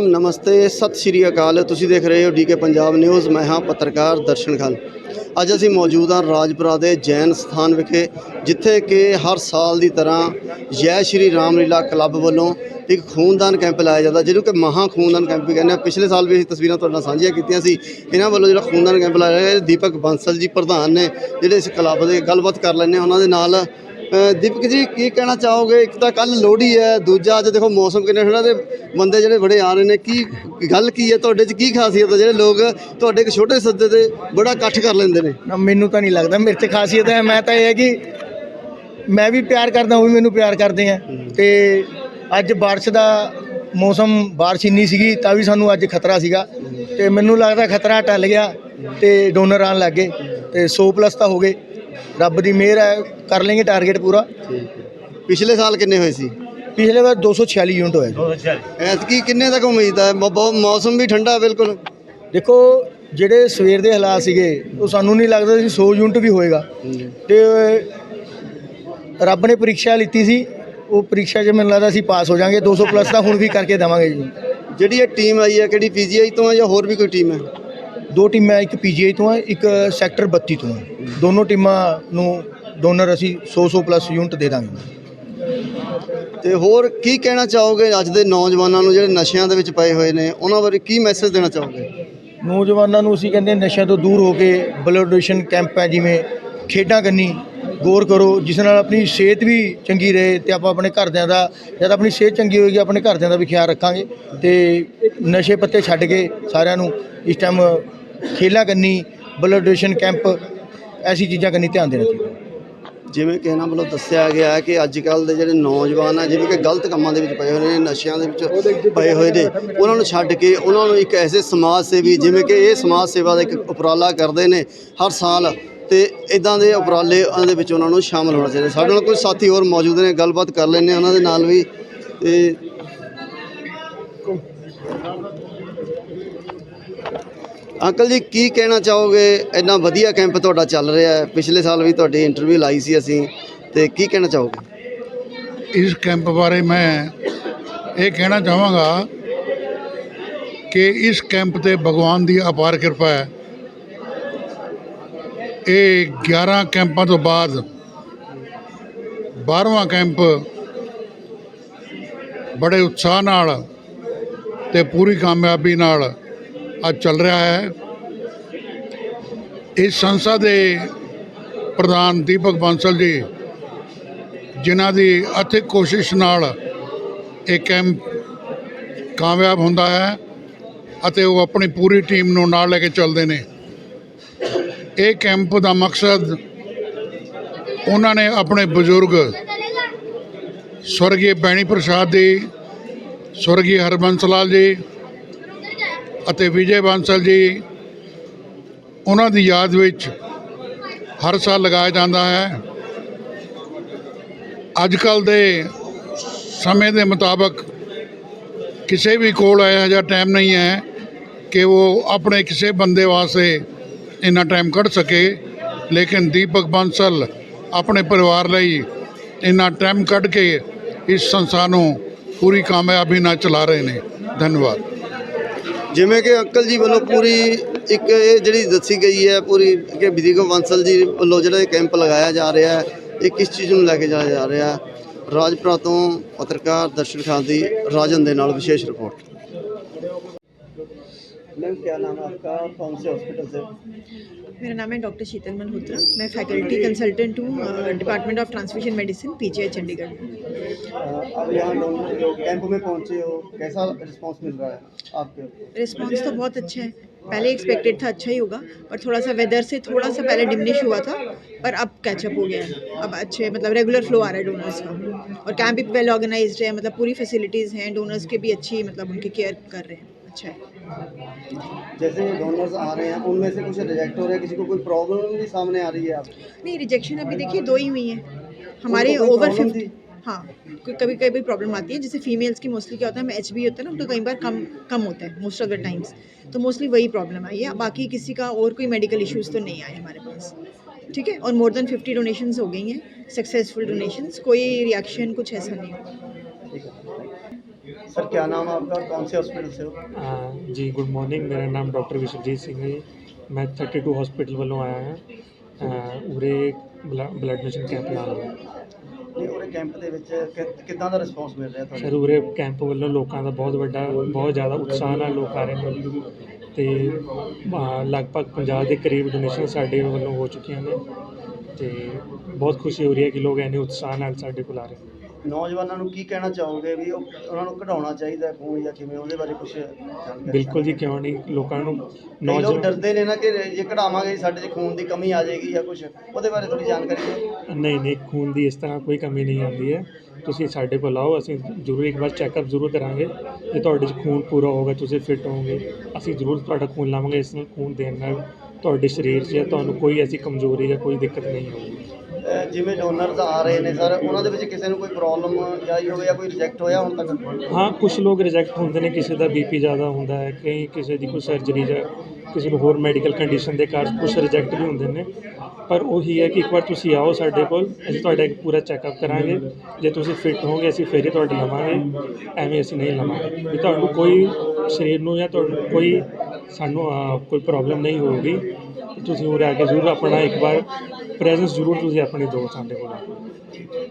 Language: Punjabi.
ਨਮਸਤੇ, ਸਤਿ ਸ਼੍ਰੀ ਅਕਾਲ। ਤੁਸੀਂ ਦੇਖ ਰਹੇ ਹੋ ਡੀਕੇ ਪੰਜਾਬ ਨਿਊਜ਼। ਮੈਂ ਹਾਂ ਪੱਤਰਕਾਰ ਦਰਸ਼ਨ ਖਾਨ। ਅੱਜ ਅਸੀਂ ਮੌਜੂਦ ਹਾਂ ਰਾਜਪੁਰਾ ਦੇ ਜੈਨ ਸਥਾਨ ਵਿਖੇ, ਜਿੱਥੇ ਕਿ ਹਰ ਸਾਲ ਦੀ ਤਰ੍ਹਾਂ ਜੈ ਸ਼੍ਰੀ ਰਾਮ ਲੀਲਾ ਕਲੱਬ ਵੱਲੋਂ ਇੱਕ ਖੂਨਦਾਨ ਕੈਂਪ ਲਾਇਆ ਜਾਂਦਾ, ਜਿਹਨੂੰ ਕਿ ਮਹਾ ਖੂਨਦਾਨ ਕੈਂਪ ਵੀ ਕਹਿੰਦੇ ਆ। ਪਿਛਲੇ ਸਾਲ ਵੀ ਅਸੀਂ ਤਸਵੀਰਾਂ ਤੁਹਾਡੇ ਨਾਲ ਸਾਂਝੀਆਂ ਕੀਤੀਆਂ ਸੀ। ਇਹਨਾਂ ਵੱਲੋਂ ਜਿਹੜਾ ਖੂਨਦਾਨ ਕੈਂਪ ਲਾਇਆ ਗਿਆ ਦੀਪਕ ਬਾਂਸਲ ਜੀ ਪ੍ਰਧਾਨ ਨੇ ਜਿਹੜੇ ਇਸ ਕਲੱਬ ਦੇ ਗੱਲਬਾਤ ਕਰ ਲੈਂਦੇ ਹਾਂ ਉਹਨਾਂ ਦੇ ਨਾਲ ਦੀਪਕ ਜੀ, ਕੀ ਕਹਿਣਾ ਚਾਹੋਗੇ? ਇੱਕ ਤਾਂ ਕੱਲ ਲੋਹੜੀ ਹੈ, ਦੂਜਾ ਅੱਜ ਦੇਖੋ ਮੌਸਮ ਕਿੰਨਾ ਠੰਡਾ ਤੇ ਬੰਦੇ ਜਿਹੜੇ ਬੜੇ ਆ ਰਹੇ ਨੇ, ਕੀ ਗੱਲ ਕੀ ਹੈ? ਤੁਹਾਡੇ 'ਚ ਕੀ ਖਾਸੀਅਤ ਹੈ? ਜਿਹੜੇ ਲੋਕ ਤੁਹਾਡੇ ਇੱਕ ਛੋਟੇ ਸੱਦੇ ਤੇ ਬੜਾ ਇਕੱਠ ਕਰ ਲੈਂਦੇ ਨੇ। ਮੈਨੂੰ ਤਾਂ ਨਹੀਂ ਲੱਗਦਾ, ਮੇਰੇ 'ਚ ਖਾਸੀਅਤ ਹੈ। ਮੈਂ ਤਾਂ ਇਹ ਹੈ ਕਿ ਮੈਂ ਵੀ ਪਿਆਰ ਕਰਦਾ, ਉਹ ਵੀ ਮੈਨੂੰ ਪਿਆਰ ਕਰਦੇ ਆ। ਤੇ ਅੱਜ ਬਾਰਿਸ਼ ਦਾ ਮੌਸਮ, ਬਾਰਿਸ਼ ਇੰਨੀ ਸੀਗੀ, ਤਾਂ ਵੀ ਸਾਨੂੰ ਅੱਜ ਖਤਰਾ ਸੀਗਾ। ਤੇ ਮੈਨੂੰ ਲੱਗਦਾ ਖਤਰਾ ਟਲ ਗਿਆ ਤੇ ਡੋਨਰ ਆਣ ਲੱਗੇ ਤੇ 100 ਪਲੱਸ ਤਾਂ ਹੋ ਗਏ। ਰੱਬ ਦੀ ਮਿਹਰ ਹੈ ਕਰ ਲੈਂਗੇ ਟਾਰਗੇਟ ਪੂਰਾ। ਪਿਛਲੇ ਸਾਲ ਕਿੰਨੇ ਹੋਏ ਸੀ? ਪਿਛਲੇ ਵਾਰ 246 ਯੂਨਿਟ ਹੋਇਆ ਜੀ। ਐਤਕੀ ਕਿੰਨੇ ਤੱਕ ਉਮੀਦ ਹੈ? ਮ- ਬਹੁਤ ਮੌਸਮ ਵੀ ਠੰਡਾ ਬਿਲਕੁਲ। ਦੇਖੋ ਜਿਹੜੇ ਸਵੇਰ ਦੇ ਹਾਲਾਤ ਸੀਗੇ ਉਹ ਸਾਨੂੰ ਨਹੀਂ ਲੱਗਦਾ ਸੀ 100 ਯੂਨਿਟ ਵੀ ਹੋਏਗਾ। ਤੇ ਰੱਬ ਨੇ ਪ੍ਰੀਖਿਆ ਲਿੱਤੀ ਸੀ। ਉਹ ਪ੍ਰੀਖਿਆ 'ਚ ਮੈਨੂੰ ਲੱਗਦਾ ਸੀ ਪਾਸ ਹੋ ਜਾਾਂਗੇ। 200 ਪਲੱਸ ਤਾਂ ਹੁਣ ਵੀ ਕਰਕੇ ਦੇਵਾਂਗੇ ਜੀ। ਜਿਹੜੀ ਇਹ ਟੀਮ ਆਈ ਹੈ ਕਿਹੜੀ ਪੀਜੀਆਈ ਤੋਂ ਹੈ ਜਾਂ ਹੋਰ ਵੀ ਕੋਈ ਟੀਮ ਹੈ? ਦੋ ਟੀਮਾਂ ਇੱਕ ਪੀਜੀਆਈ ਤੋਂ ਹੈ ਇੱਕ ਸੈਕਟਰ 32 ਤੋਂ ਹੈ ਦੋਨੋਂ ਟੀਮਾਂ ਨੂੰ ਡੋਨਰ ਅਸੀਂ 100 100 ਪਲੱਸ ਯੂਨਿਟ ਦੇ ਦਾਂਗੇ। ਤੇ ਹੋਰ ਕੀ ਕਹਿਣਾ ਚਾਹੋਗੇ ਅੱਜ ਦੇ ਨੌਜਵਾਨਾਂ ਨੂੰ ਜਿਹੜੇ ਨਸ਼ਿਆਂ ਦੇ ਵਿੱਚ ਪਏ ਹੋਏ ਨੇ? ਉਹਨਾਂ ਬਾਰੇ ਕੀ ਮੈਸੇਜ ਦੇਣਾ ਚਾਹੋਗੇ? ਨੌਜਵਾਨਾਂ ਨੂੰ ਅਸੀਂ ਕਹਿੰਦੇ ਨਸ਼ਿਆਂ ਤੋਂ ਦੂਰ ਹੋ ਕੇ ਬਲੱਡ ਡੋਨੇਸ਼ਨ ਕੈਂਪ ਹੈ ਜਿਵੇਂ ਖੇਡਾਂ ਕਰਨੀ ਗੌਰ ਕਰੋ ਜਿਸ ਨਾਲ ਆਪਣੀ ਸਿਹਤ ਵੀ ਚੰਗੀ ਰਹੇ ਤੇ ਆਪਾਂ ਆਪਣੇ ਘਰਦਿਆਂ ਦਾ ਜਦ ਆਪਣੀ ਸਿਹਤ ਚੰਗੀ ਹੋਏਗੀ ਆਪਣੇ ਘਰਦਿਆਂ ਦਾ ਵੀ ਖਿਆਲ ਰੱਖਾਂਗੇ ਤੇ ਨਸ਼ੇ ਪੱਤੇ ਛੱਡ ਕੇ ਸਾਰਿਆਂ ਨੂੰ ਇਸ ਟਾਈਮ ਖੇਡਾਂ ਕਰਨੀ ਬਲੱਡ ਡੋਨੇਸ਼ਨ ਕੈਂਪ ਐਸੀ ਚੀਜ਼ਾਂ ਕਰਨੀ ਧਿਆਨ ਦੇਣਾ ਚਾਹੀਦਾ। ਜਿਵੇਂ ਕਿ ਇਹਨਾਂ ਵੱਲੋਂ ਦੱਸਿਆ ਗਿਆ ਹੈ ਕਿ ਅੱਜ ਕੱਲ ਦੇ ਜਿਹੜੇ ਨੌਜਵਾਨ ਆ, ਜਿਵੇਂ ਕਿ ਗਲਤ ਕੰਮਾਂ ਦੇ ਵਿੱਚ ਪਏ ਹੋਏ ਨੇ, ਨਸ਼ਿਆਂ ਦੇ ਵਿੱਚ ਪਏ ਹੋਏ ਨੇ, ਉਹਨਾਂ ਨੂੰ ਛੱਡ ਕੇ ਉਹਨਾਂ ਨੂੰ ਇੱਕ ਐਸੇ ਸਮਾਜ ਸੇਵੀ, ਜਿਵੇਂ ਕਿ ਇਹ ਸਮਾਜ ਸੇਵਾ ਦਾ ਇੱਕ ਉਪਰਾਲਾ ਕਰਦੇ ਨੇ ਹਰ ਸਾਲ, ਤੇ ਇਦਾਂ ਦੇ ਉਪਰਾਲੇ ਉਹਨਾਂ ਦੇ ਵਿੱਚ ਉਹਨਾਂ ਨੂੰ ਸ਼ਾਮਲ ਹੋਣਾ ਚਾਹੀਦਾ। ਸਾਡੇ ਨਾਲ ਕੁਝ ਸਾਥੀ ਹੋਰ ਮੌਜੂਦ ਨੇ, ਗੱਲਬਾਤ ਕਰ ਲੈਂਦੇ ਉਹਨਾਂ ਦੇ ਨਾਲ ਵੀ, ਤੇ ਅੰਕਲ ਜੀ, ਕੀ ਕਹਿਣਾ ਚਾਹੋਗੇ? ਇੰਨਾ ਵਧੀਆ ਕੈਂਪ ਤੁਹਾਡਾ ਚੱਲ ਰਿਹਾ ਹੈ। ਪਿਛਲੇ ਸਾਲ ਵੀ ਤੁਹਾਡੀ ਇੰਟਰਵਿਊ ਲਾਈ ਸੀ ਅਸੀਂ, ਤੇ ਕੀ ਕਹਿਣਾ ਚਾਹੋਗੇ? ਇਸ ਕੈਂਪ ਬਾਰੇ ਮੈਂ ਇਹ ਕਹਿਣਾ ਚਾਹਾਂਗਾ ਕਿ ਇਸ ਕੈਂਪ ਤੇ ਭਗਵਾਨ ਦੀ ਅਪਾਰ ਕਿਰਪਾ ਹੈ। ਇਹ 11 ਕੈਂਪਾਂ ਤੋਂ ਬਾਅਦ 12ਵਾਂ ਕੈਂਪ ਬੜੇ ਉਤਸ਼ਾਹ ਨਾਲ ਤੇ ਪੂਰੀ ਕਾਮਯਾਬੀ ਨਾਲ ਅੱਜ ਚੱਲ ਰਿਹਾ ਹੈ। ਇਸ ਸੰਸਥਾ ਦੇ ਪ੍ਰਧਾਨ ਦੀਪਕ ਬਾਂਸਲ ਜੀ, ਜਿਨ੍ਹਾਂ ਦੀ ਅਥਿਕ ਕੋਸ਼ਿਸ਼ ਨਾਲ ਇਹ ਕੈਂਪ ਕਾਮਯਾਬ ਹੁੰਦਾ ਹੈ ਅਤੇ ਉਹ ਆਪਣੀ ਪੂਰੀ ਟੀਮ ਨੂੰ ਨਾਲ ਲੈ ਕੇ ਚੱਲਦੇ ਨੇ। ਇਹ ਕੈਂਪ ਦਾ ਮਕਸਦ ਉਹਨਾਂ ਨੇ ਆਪਣੇ ਬਜ਼ੁਰਗ ਸਵਰਗੀ ਬੈਣੀ ਪ੍ਰਸਾਦ ਜੀ, ਸਵਰਗੀ ਹਰਬੰਸ ਲਾਲ ਜੀ ਅਤੇ ਵਿਜੇ ਬਾਂਸਲ ਜੀ, ਉਹਨਾਂ ਦੀ ਯਾਦ ਵਿੱਚ ਹਰ ਸਾਲ ਲਗਾਇਆ ਜਾਂਦਾ ਹੈ। ਅੱਜ ਕੱਲ ਦੇ ਸਮੇਂ ਦੇ ਮੁਤਾਬਕ ਕਿਸੇ ਵੀ ਕੋਲ ਇਹੋ ਜਿਹਾ ਟਾਈਮ ਨਹੀਂ ਹੈ ਕਿ ਉਹ ਆਪਣੇ ਕਿਸੇ ਬੰਦੇ ਵਾਸਤੇ ਇੰਨਾ ਟਾਈਮ ਕੱਢ ਸਕੇ। ਲੇਕਿਨ ਦੀਪਕ ਬਾਂਸਲ ਆਪਣੇ ਪਰਿਵਾਰ ਲਈ ਇੰਨਾ ਟਾਈਮ ਕੱਢ ਕੇ ਇਸ ਸੰਸਥਾ ਨੂੰ ਪੂਰੀ ਕਾਮਯਾਬੀ ਨਾਲ ਚਲਾ ਰਹੇ ਨੇ। ਧੰਨਵਾਦ। ਜਿਵੇਂ ਕਿ ਅੰਕਲ ਜੀ ਵੱਲੋਂ ਪੂਰੀ ਇੱਕ ਇਹ ਜਿਹੜੀ ਦੱਸੀ ਗਈ ਹੈ, ਪੂਰੀ ਕਿ ਵਿਧੀਗੋ ਬੰਸਲ ਜੀ ਵੱਲੋਂ ਜਿਹੜਾ ਇਹ ਕੈਂਪ ਲਗਾਇਆ ਜਾ ਰਿਹਾ ਹੈ, ਇਹ ਕਿਸ ਚੀਜ਼ ਨੂੰ ਲੈ ਕੇ ਜਾਇਆ ਜਾ ਰਿਹਾ ਰਾਜਪੁਰਾ ਤੋਂ ਪੱਤਰਕਾਰ ਦਰਸ਼ਨ ਖਾਨ ਦੀ ਰਾਜਨ ਦੇ ਨਾਲ ਵਿਸ਼ੇਸ਼ ਰਿਪੋਰਟ। मैम क्या नाम है आपका? कौन से हॉस्पिटल से? मेरा नाम है डॉक्टर शीतल मल्होत्रा। मैं फैकल्टी कंसल्टेंट हूँ department of transfusion medicine PGI Chandigarh में। अब यहाँ कैंप में पहुँचे हो कैसा रिस्पांस मिल रहा है आपके? रिस्पांस तो बहुत अच्छा है। पहले एक्सपेक्टेड था अच्छा ही होगा पर थोड़ा सा वेदर से थोड़ा सा पहले डिमिनिश हुआ था पर अब कैचअप हो गया है। अब अच्छे मतलब रेगुलर फ्लो आ रहा है डोनर्स का। और कैंप भी वेल ऑर्गेनाइज्ड है मतलब पूरी फैसिलिटीज़ हैं डोनर्स के भी अच्छी मतलब उनकी केयर कर रहे हैं। अच्छा है। जैसे डोनर्स आ रहे हैं उनमें से कुछ रिजेक्ट हो रहे हैं किसी को कोई प्रॉब्लम भी सामने आ रही है आप नहीं रिजेक्शन अभी देखिए दो ही हुई है। हमारे ओवर फिफ्टी हाँ कभी कभी प्रॉब्लम आती है जैसे फीमेल्स की मोस्टली क्या होता है में एच होता है ना तो कई बार कम कम होता है मोस्ट ऑफ़ द टाइम्स तो मोस्टली वही प्रॉब्लम आई है। बाकी किसी का और कोई मेडिकल इश्यूज़ तो नहीं आए हमारे पास। ठीक है? और मोर देन फिफ्टी डोनेशंस हो गई हैं सक्सेसफुल डोनेशंस कोई रिएक्शन कुछ ऐसा नहीं हुआ सर क्या नाम है आपका और कौन से हॉस्पिटल से हो ਅਹ ਜੀ ਗੁੱਡ ਮਾਰਨਿੰਗ ਮੇਰਾ ਨਾਮ ਡਾਕਟਰ ਵਿਸ਼ਵਜੀਤ ਸਿੰਘ ਹੈ ਜੀ। ਮੈਂ 32 ਹਸਪੀਟਲ ਵੱਲੋਂ ਆਇਆ ਹਾਂ ਅਹ ਉਰੇ ਬਲੱਡ ਡੋਨੇਸ਼ਨ ਕੈਂਪ ਲਾਉਣ ਲਈ ਨਹੀਂ ਉਹਦੇ ਕੈਂਪ ਦੇ ਵਿੱਚ ਕਿ- ਕਿੱਦਾਂ ਦਾ ਰਿਸਪੌਂਸ ਮਿਲ ਰਿਹਾ ਸਰ ਤੁਹਾਨੂੰ ਉਰੇ ਕੈਂਪ ਵੱਲੋਂ ਲੋਕਾਂ ਦਾ ਬਹੁਤ ਵੱਡਾ ਬਹੁਤ ਜ਼ਿਆਦਾ ਉਤਸ਼ਾਹ ਨਾਲ ਲੋਕ ਆ ਰਹੇ ਨੇ ਤੇ ਅਹ ਲਗਭਗ 50 ਦੇ ਕਰੀਬ ਡੋਨੇਸ਼ਨ ਸਾਡੇ ਵੱਲੋਂ ਹੋ ਚੁੱਕੀਆਂ ਨੇ ਤੇ ਬਹੁਤ ਖੁਸ਼ੀ ਹੋ ਰਹੀ ਹੈ ਕਿ ਲੋਕ ਇੰਨੇ ਉਤਸ਼ਾਹ ਨਾਲ ਸਾਡੇ ਕੋਲ ਆ ਰਹੇ ਨੇ ਨੌਜਵਾਨਾਂ ਨੂੰ ਕੀ ਕਹਿਣਾ ਚਾਹੋਗੇ ਵੀ ਉਹ ਉਹਨਾਂ ਨੂੰ ਕਢਾਉਣਾ ਚਾਹੀਦਾ ਖੂਨ ਜਾਂ ਕਿਵੇਂ? ਉਹਦੇ ਬਾਰੇ ਕੁਝ ਜਾਣਕਾਰੀ ਬਿਲਕੁਲ ਜੀ ਕਿਉਂ ਨਹੀਂ? ਲੋਕਾਂ ਨੂੰ ਕਈ ਲੋਕ ਨੌਜਵਾਨ ਡਰਦੇ ਨੇ ਨਾ ਕਿ ਜੇ ਕਢਾਵਾਂਗੇ ਸਾਡੇ 'ਚ ਖੂਨ ਦੀ ਕਮੀ ਆ ਜਾਏਗੀ ਜਾਂ ਕੁਝ ਉਹਦੇ ਬਾਰੇ ਥੋੜੀ ਜਾਣਕਾਰੀ ਦਿਓ। ਨਹੀਂ ਨਹੀਂ ਖੂਨ ਦੀ ਇਸ ਤਰ੍ਹਾਂ ਕੋਈ ਕਮੀ ਨਹੀਂ ਆਉਂਦੀ ਹੈ। ਤੁਸੀਂ ਸਾਡੇ ਕੋਲ ਆਓ ਅਸੀਂ ਜ਼ਰੂਰ ਇੱਕ ਵਾਰ ਚੈੱਕਅਪ ਜ਼ਰੂਰ ਕਰਾਂਗੇ। ਜੇ ਤੁਹਾਡੇ 'ਚ ਖੂਨ ਪੂਰਾ ਹੋਗਾ ਤੁਸੀਂ ਫਿੱਟ ਹੋਵੋਗੇ ਅਸੀਂ ਜ਼ਰੂਰ ਤੁਹਾਡਾ ਖੂਨ ਲਾਵਾਂਗੇ। ਇਸ ਨਾਲ ਖੂਨ ਦੇਣ ਨਾਲ ਤੁਹਾਡੇ ਸਰੀਰ 'ਚ ਤੁਹਾਨੂੰ ਕੋਈ ਐਸੀ ਕਮਜ਼ੋਰੀ ਜਾਂ ਕੋਈ ਦਿੱਕਤ ਨਹੀਂ ਹੋਊਗੀ ਜਿਵੇਂ ਡੋਨਰਸ ਆ ਰਹੇ ਨੇ ਸਰ, ਉਹਨਾਂ ਦੇ ਵਿੱਚ ਕਿਸੇ ਨੂੰ ਕੋਈ ਪ੍ਰੋਬਲਮ ਆਈ ਹੋਵੇ ਜਾਂ ਕੋਈ ਰਿਜੈਕਟ ਹੋਇਆ ਹੁਣ ਤੱਕ? ਹਾਂ ਕੁਝ ਲੋਕ ਰਿਜੈਕਟ ਹੁੰਦੇ ਨੇ, ਕਿਸੇ ਦਾ ਬੀਪੀ ਜ਼ਿਆਦਾ ਹੁੰਦਾ ਹੈ, ਕਈ ਕਿਸੇ ਦੀ ਕੋਈ ਸਰਜਰੀ ਜਾਂ ਕਿਸੇ ਨੂੰ ਹੋਰ ਮੈਡੀਕਲ ਕੰਡੀਸ਼ਨ ਦੇ ਕਾਰਨ ਕੁਝ ਰਿਜੈਕਟ ਵੀ ਹੁੰਦੇ ਨੇ। ਪਰ ਉਹੀ ਹੈ ਕਿ ਇੱਕ ਵਾਰ ਤੁਸੀਂ ਆਓ ਸਾਡੇ ਕੋਲ, ਅਸੀਂ ਤੁਹਾਡਾ ਇੱਕ ਪੂਰਾ ਚੈੱਕਅਪ ਕਰਾਂਗੇ। ਜੇ ਤੁਸੀਂ ਫਿੱਟ ਹੋਗੇ ਅਸੀਂ ਫਿਰ ਹੀ ਤੁਹਾਡੇ ਲਵਾਂਗੇ। ਐਵੇਂ ਅਸੀਂ ਨਹੀਂ ਲਵਾਂਗੇ। ਵੀ ਤੁਹਾਨੂੰ ਕੋਈ ਸਰੀਰ ਨੂੰ ਜਾਂ ਤੁਹਾਨੂੰ ਕੋਈ ਸਾਨੂੰ ਕੋਈ ਪ੍ਰੋਬਲਮ ਨਹੀਂ ਹੋਊਗੀ। ਤੁਸੀਂ ਉਰੇ ਆ ਕੇ ਜ਼ਰੂਰ ਆਪਣਾ ਇੱਕ ਵਾਰ ਪ੍ਰੈਜ਼ੈਂਸ ਜ਼ਰੂਰ ਤੁਸੀਂ ਆਪਣੀ ਦਿਓ ਸਾਡੇ ਕੋਲ